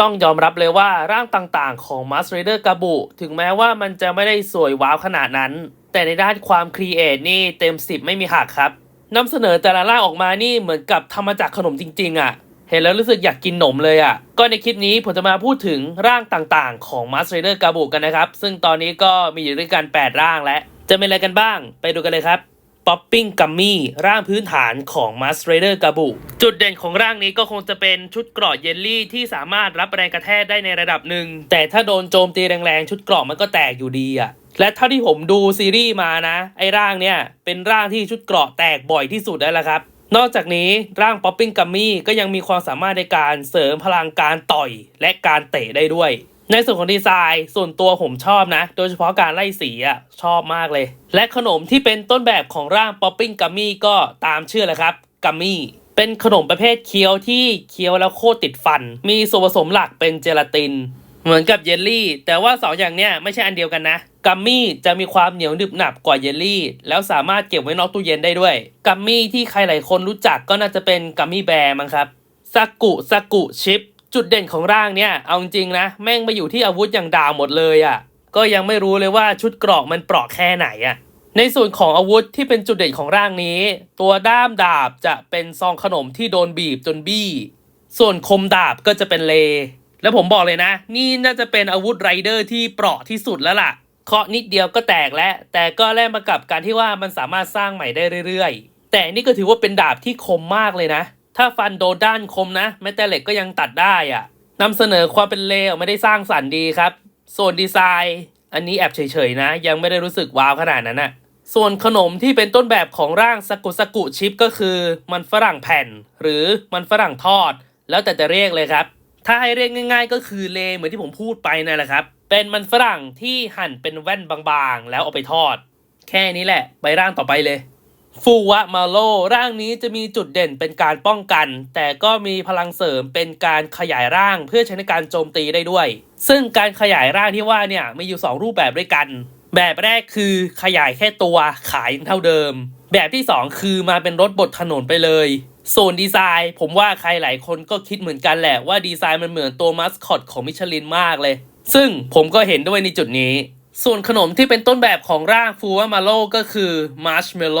ต้องยอมรับเลยว่าร่างต่างๆ ของ m a s t Raider กาบุ ถึงแม้ว่ามันจะไม่ได้สวยว้าวขนาดนั้น แต่ในด้านความครีเอทนี่เต็ม 10 ไม่มีหักครับนำเสนอแต่ละร่างออกมานี่เหมือนกับทำมาจากขนมจริง ๆอะ เห็นแล้วรู้สึกอยากกินหนมเลยอะ ก็ในคลิปนี้ผมจะมาพูดถึงร่างต่างๆ ของ m a s t Raider กาบุกันนะครับ ซึ่งตอนนี้ก็มีอยู่ด้วยกัน 8 ร่างแล้วจะเป็นอะไรกันบ้าง ไปดูกันเลยครับ ป๊อปปิ้งกัมมี่ร่างพื้นฐานของ m a s t Raider กาบุ จุดเด่นของร่างนี้ก็คงจะเป็นชุดเกราะเยลลี่ที่สามารถรับแรงกระแทกได้ในระดับหนึ่ง แต่ถ้าโดนโจมตีแรงๆ ชุดเกราะมันก็แตกอยู่ดีอะและเท่าที่ผมดูซีรีส์มานะ ไอ้ร่างเนี่ย เป็นร่างที่ชุดเกราะแตกบ่อยที่สุดแล้วละครับนอกจากนี้ร่างป๊อปปิ้งกัมมี่ก็ยังมีความสามารถในการเสริมพลังการต่อยและการเตะได้ด้วย ในส่วนของดีไซน์ ส่วนตัวผมชอบนะ โดยเฉพาะการไล่สีอะชอบมากเลย และขนมที่เป็นต้นแบบของร่างป๊อปปิ้งกัมมี่ก็ตามชื่อแหละครับกัมมี่เป็นขนมประเภทเคี้ยวที่เคี้ยวแล้วโคตรติดฟัน มีส่วนผสมหลักเป็นเจลาติน เหมือนกับเยลลี่ แต่ว่าสองอย่างเนี้ยไม่ใช่อันเดียวกันนะ กัมมี่จะมีความเหนียวหนึบหนับกว่าเยลลี่ แล้วสามารถเก็บไว้นอกตู้เย็นได้ด้วย กัมมี่ที่ใครหลายคนรู้จักก็น่าจะเป็นกัมมี่แบร์มั้งครับซากุซากุชิป จุดเด่นของร่างเนี่ยเอาจริงนะ แม่งมาอยู่ที่อาวุธอย่างดาวหมดเลยอะ่ะ ก็ยังไม่รู้เลยว่าชุดเกราะมันเปราะแค่ไหนอะ่ะในส่วนของอาวุธที่เป็นจุดเด่นของร่างนี้ ตัวด้ามดาบจะเป็นซองขนมที่โดนบีบจนบี้ ส่วนคมดาบก็จะเป็นเล แล้วผมบอกเลยนะ นี่น่าจะเป็นอาวุธไรเดอร์ที่เปราะที่สุดแล้วล่ะเคาะนิดเดียวก็แตกแล้ว แต่ก็แลกมากับการที่ว่ามันสามารถสร้างใหม่ได้เรื่อยๆ แต่นี่ก็ถือว่าเป็นดาบที่คมมากเลยนะ ถ้าฟันโดนด้านคมนะแม้แต่เหล็กก็ยังตัดได้อะนำเสนอความเป็นเลวไม่ได้สร้างสรรค์ดีครับ ส่วนดีไซน์ อันนี้แอบเฉยๆนะ ยังไม่ได้รู้สึกว้าวขนาดนั้นนะส่วนขนมที่เป็นต้นแบบของร่างสกุสกุชิปก็คือ มันฝรั่งแผ่น หรือมันฝรั่งทอด แล้วแต่จะเรียกเลยครับ ถ้าให้เรียกง่าย ๆ ก็คือเลเหมือนที่ผมพูดไปนั่นแหละครับ เป็นมันฝรั่งที่หั่นเป็นแว่นบางๆ แล้วเอาไปทอด แค่นี้แหละ ไปร่างต่อไปเลย ฟูวะมาโลร่างนี้จะมีจุดเด่นเป็นการป้องกัน แต่ก็มีพลังเสริมเป็นการขยายร่างเพื่อใช้ในการโจมตีได้ด้วย ซึ่งการขยายร่างที่ว่าเนี่ยมีอยู่ 2 รูปแบบด้วยกัน แบบแรกคือขยายแค่ตัวขายเท่าเดิม แบบที่ 2 คือมาเป็นรถบดถนนไปเลยส่วนดีไซน์ผมว่าใครหลายคนก็คิดเหมือนกันแหละว่าดีไซน์มันเหมือนตัวมัสคอตของมิชลินมากเลย ซึ่งผมก็เห็นด้วยในจุดนี้ ส่วนขนมที่เป็นต้นแบบของร่างฟูวามาโลก็คือมาร์ชเมลโล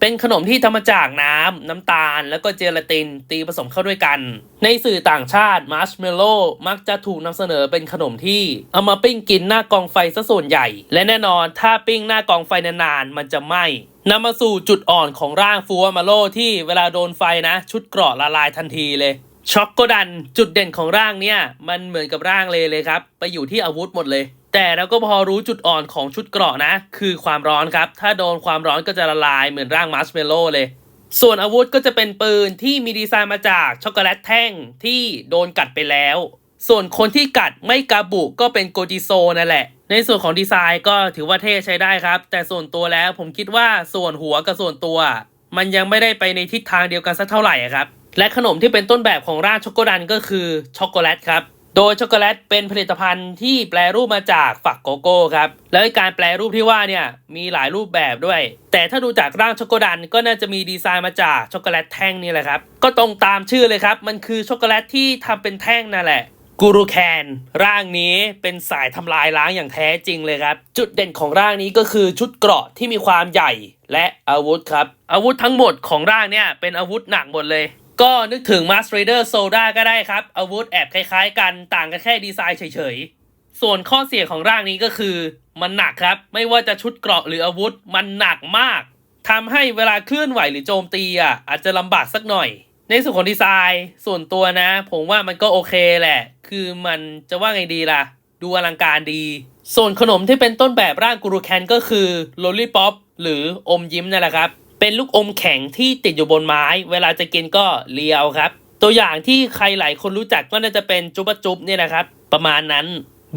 เป็นขนมที่ทำมาจากน้ำ น้ำตาล แล้วก็เจลาติน ตีผสมเข้าด้วยกัน ในสื่อต่างชาติมาร์ชเมลโลมักจะถูกนำเสนอเป็นขนมที่เอามาปิ้งกินหน้ากองไฟซะส่วนใหญ่ และแน่นอนถ้าปิ้งหน้ากองไฟนานๆ มันจะไหม้นำมาสู่จุดอ่อนของร่างฟูวามาโลที่เวลาโดนไฟนะ ชุดเกราะละลายทันทีเลยช็อกโกดันจุดเด่นของร่างเนี่ย มันเหมือนกับร่างเลยเลยครับ ไปอยู่ที่อาวุธหมดเลย แต่เราก็พอรู้จุดอ่อนของชุดเกราะนะ คือความร้อนครับ ถ้าโดนความร้อนก็จะละลายเหมือนร่างมาร์ชเมลโล่เลย ส่วนอาวุธก็จะเป็นปืนที่มีดีไซน์มาจากช็อกโกแลตแท่งที่โดนกัดไปแล้ว ส่วนคนที่กัดไม่กาบุก็เป็นโกจิโซนั่นแหละ ในส่วนของดีไซน์ก็ถือว่าเท่ใช้ได้ครับ แต่ส่วนตัวแล้วผมคิดว่าส่วนหัวกับส่วนตัว มันยังไม่ได้ไปในทิศทางเดียวกันสักเท่าไหร่ครับ และขนมที่เป็นต้นแบบของร่างช็อกโกดันก็คือช็อกโกแลตครับ โดยช็อกโกแลตเป็นผลิตภัณฑ์ที่แปลรูปมาจากฝักโกโก้ครับ แล้วการแปลรูปที่ว่าเนี่ยมีหลายรูปแบบด้วย แต่ถ้าดูจากร่างช็อกโกดันก็น่าจะมีดีไซน์มาจากช็อกโกแลตแท่งนี่แหละครับ ก็ตรงตามชื่อเลยครับ มันคือช็อกโกแลตที่ทำเป็นแท่งนั่นแหละกูรูแคนร่างนี้เป็นสายทำลายล้างอย่างแท้จริงเลยครับ จุดเด่นของร่างนี้ก็คือชุดเกราะที่มีความใหญ่และอาวุธครับ อาวุธทั้งหมดของร่างเนี่ยเป็นอาวุธหนักหมดเลย ก็นึกถึง Master Raider Soda ก็ได้ครับ อาวุธแอบคล้ายๆ กันต่างกันแค่ดีไซน์เฉยๆ ส่วนข้อเสียของร่างนี้ก็คือ มันหนักครับ ไม่ว่าจะชุดเกราะหรืออาวุธมันหนักมากทำให้เวลาเคลื่อนไหวหรือโจมตีอะอาจจะลำบากสักหน่อย ในส่วนของดีไซน์ ส่วนตัวนะ ผมว่ามันก็โอเคแหละ คือมันจะว่าไงดีล่ะ ดูอลังการดี ส่วนขนมที่เป็นต้นแบบร่างกูรูแคนก็คือโลลี่ป๊อปหรืออมยิ้มนั่นแหละครับ เป็นลูกอมแข็งที่ติดอยู่บนไม้ เวลาจะกินก็เลียวครับ ตัวอย่างที่ใครหลายคนรู้จักก็น่าจะเป็นจุบจุบเนี่ยนะครับ ประมาณนั้น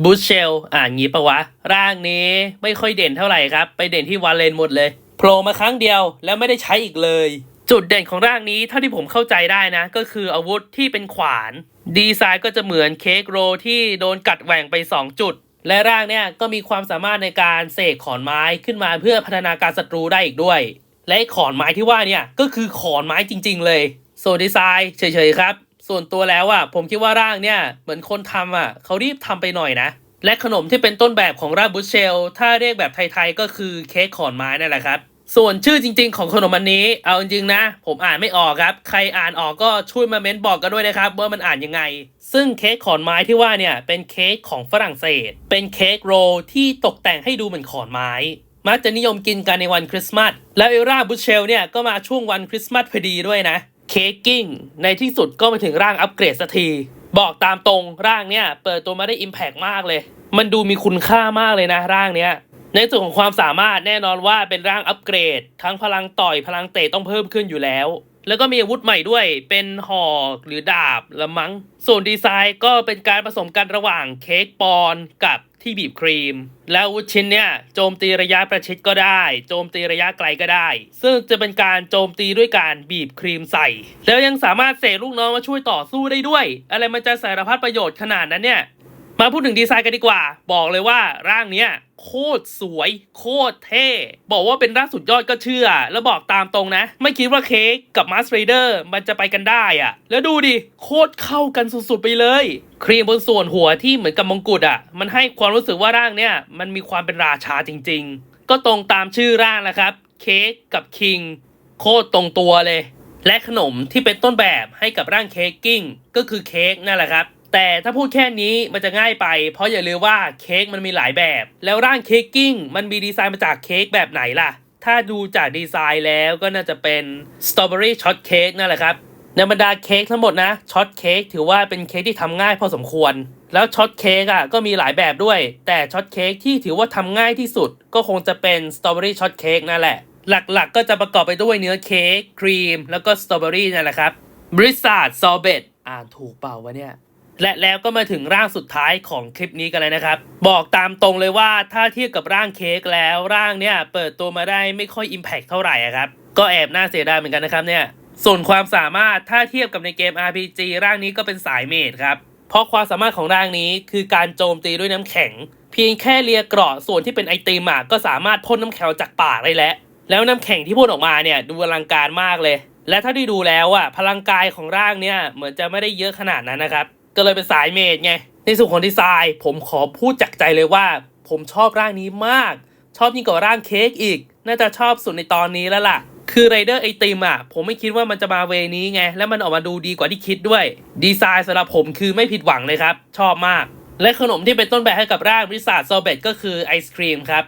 บูชเชลอ่านงี้ปะวะ ร่างนี้ไม่ค่อยเด่นเท่าไหร่ครับ ไปเด่นที่วาเลนหมดเลยโผล่มาครั้งเดียวแล้วไม่ได้ใช้อีกเลย จุดเด่นของร่างนี้เท่าที่ผมเข้าใจได้นะ ก็คืออาวุธที่เป็นขวาน ดีไซน์ก็จะเหมือนเค้กโรที่โดนกัดแหว่งไป 2 จุด และร่างเนี่ยก็มีความสามารถในการเสกขอนไม้ขึ้นมาเพื่อพัฒนาการศัตรูได้อีกด้วย และขอนไม้ที่ว่าเนี่ยก็คือขอนไม้จริง ๆ เลยโซดีไซน์เฉยๆครับ ส่วนตัวแล้วอะผมคิดว่าร่างเนี่ยเหมือนคนทำอะเขารีบทำไปหน่อยนะ และขนมที่เป็นต้นแบบของร่างบุชเชล ถ้าเรียกแบบไทยๆก็คือเค้กขอนไม้นั่นแหละครับส่วนชื่อจริง ๆ ของขนมอันนี้ เอาจริงๆนะ ผมอ่านไม่ออกครับ ใครอ่านออกก็ช่วยมาเม้นบอกกันด้วยนะครับว่ามันอ่านยังไง ซึ่งเค้กขอนไม้ที่ว่าเนี่ยเป็นเค้กของฝรั่งเศส เป็นเค้กโรลที่ตกแต่งให้ดูเหมือนขอนไม้ มักจะนิยมกินกันในวันคริสต์มาส แล้วเอราบุชเชลเนี่ยก็มาช่วงวันคริสต์มาสพอดีด้วยนะ เค้กกิ้ง ในที่สุดก็มาถึงร่างอัปเกรดสักที บอกตามตรงร่างเนี่ยเปิดตัวมาได้อิมแพกมากเลย มันดูมีคุณค่ามากเลยนะ ร่างเนี้ย ในส่วนของความสามารถแน่นอนว่าเป็นร่างอัปเกรด ทั้งพลังต่อยพลังเตะต้องเพิ่มขึ้นอยู่แล้ว แล้วก็มีอาวุธใหม่ด้วย เป็นหอกหรือดาบละมั้ง ส่วนดีไซน์ก็เป็นการผสมกันระหว่างเค้กปอนกับที่บีบครีม แล้วอาวุธชิ้นเนี่ยโจมตีระยะประชิดก็ได้ โจมตีระยะไกลก็ได้ ซึ่งจะเป็นการโจมตีด้วยการบีบครีมใส่ แล้วยังสามารถเสกลูกน้องมาช่วยต่อสู้ได้ด้วย อะไรมันจะสารพัดประโยชน์ขนาดนั้นเนี่ย มาพูดถึงดีไซน์กันดีกว่า บอกเลยว่าร่างเนี้ยโคตรสวย โคตรเท่ บอกว่าเป็นร่างสุดยอดก็เชื่อ แล้วบอกตามตรงนะ ไม่คิดว่าเค้กกับมาสเรเดอร์มันจะไปกันได้อะแล้วดูดิ โคตรเข้ากันสุดๆไปเลย ครีมบนส่วนหัวที่เหมือนกับมงกุฎอะมันให้ความรู้สึกว่าร่างเนี้ยมันมีความเป็นราชาจริง ๆ ก็ตรงตามชื่อร่างแหละครับเค้กกับคิงโคตรตรงตัวเลย และขนมที่เป็นต้นแบบให้กับร่างเค้กกิ้งก็คือเค้กนั่นแหละครับ แต่ถ้าพูดแค่นี้มันจะง่ายไป เพราะอย่าลืมว่าเค้กมันมีหลายแบบ แล้วร่างเค้กกิ้งมันมีดีไซน์มาจากเค้กแบบไหนล่ะ ถ้าดูจากดีไซน์แล้วก็น่าจะเป็นสตรอเบอรี่ช็อตเค้กนั่นแหละครับในบรรดาเค้กทั้งหมดนะช็อตเค้กถือว่าเป็นเค้กที่ทำง่ายพอสมควร แล้วช็อตเค้กอะก็มีหลายแบบด้วย แต่ช็อตเค้กที่ถือว่าทำง่ายที่สุด ก็คงจะเป็นสตรอเบอรี่ช็อตเค้กนั่นแหละ หลักๆ ก็จะประกอบไปด้วยเนื้อเค้กครีม แล้วก็สตรอเบอรี่นั่นแหละครับบริษัทซอเบตอ่านถูกเปล่าวะเนี่ย และแล้วก็มาถึงร่างสุดท้ายของคลิปนี้กันเลยนะครับ บอกตามตรงเลยว่าถ้าเทียบกับร่างเค้กแล้วร่างเนี่ยเปิดตัวมาได้ไม่ค่อยอิมแพกเท่าไหร่ครับ ก็แอบน่าเสียดายเหมือนกันนะครับเนี่ยส่วนความสามารถถ้าเทียบกับในเกม RPG ร่างนี้ก็เป็นสายเมดครับเพราะความสามารถของร่างนี้คือการโจมตีด้วยน้ำแข็ง เพียงแค่เลียกราะส่วนที่เป็นไอติมอะก็สามารถพ่นน้ำแข็งจากปากได้แล้วแล้วน้ำแข็งที่พ่นออกมาเนี่ยดูอลังการมากเลย และถ้าได้ดูแล้วอะพลังกายของร่างเนี่ยเหมือนจะไม่ได้เยอะขนาดนั้นนะครับ ก็เลยเป็นสายเมดไง ในส่วนของดีไซน์ ผมขอพูดจากใจเลยว่า ผมชอบร่างนี้มาก ชอบยิ่งกว่าร่างเค้กอีก น่าจะชอบสุดในตอนนี้แล้วล่ะ คือไรเดอร์ไอติมอะ ผมไม่คิดว่ามันจะมาเวนี้ไง แล้วมันออกมาดูดีกว่าที่คิดด้วย ดีไซน์สำหรับผมคือไม่ผิดหวังเลยครับ ชอบมาก และขนมที่เป็นต้นแบบให้กับร่างบริษัทซอเบตก็คือไอศครีมครับ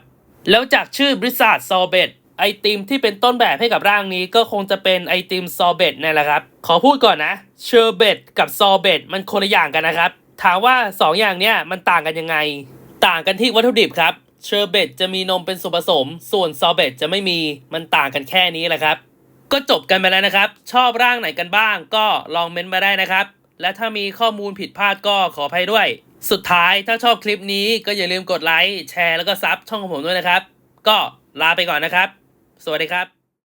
แล้วจากชื่อบริษัทซอเบต ไอติมที่เป็นต้นแบบให้กับร่างนี้ก็คงจะเป็นไอติมซอเบตนี่แหละครับ ขอพูดก่อนนะเชอร์เบตกับซอเบตมันคนละอย่างกันนะครับ ถามว่า 2 อย่างเนี้ยมันต่างกันยังไง ต่างกันที่วัตถุดิบครับเชอร์เบตจะมีนมเป็นส่วนผสม ส่วนซอเบตจะไม่มีมันต่างกันแค่นี้แหละครับ ก็จบกันไปแล้วนะครับ ชอบร่างไหนกันบ้าง ก็ลองเม้นต์มาได้นะครับ และถ้ามีข้อมูลผิดพลาดก็ขออภัยด้วย สุดท้ายถ้าชอบคลิปนี้ก็อย่าลืมกดไลค์แชร์แล้วก็ซับช่องของผมด้วยนะครับ ก็ลาไปก่อนนะครับ สวัสดีครับ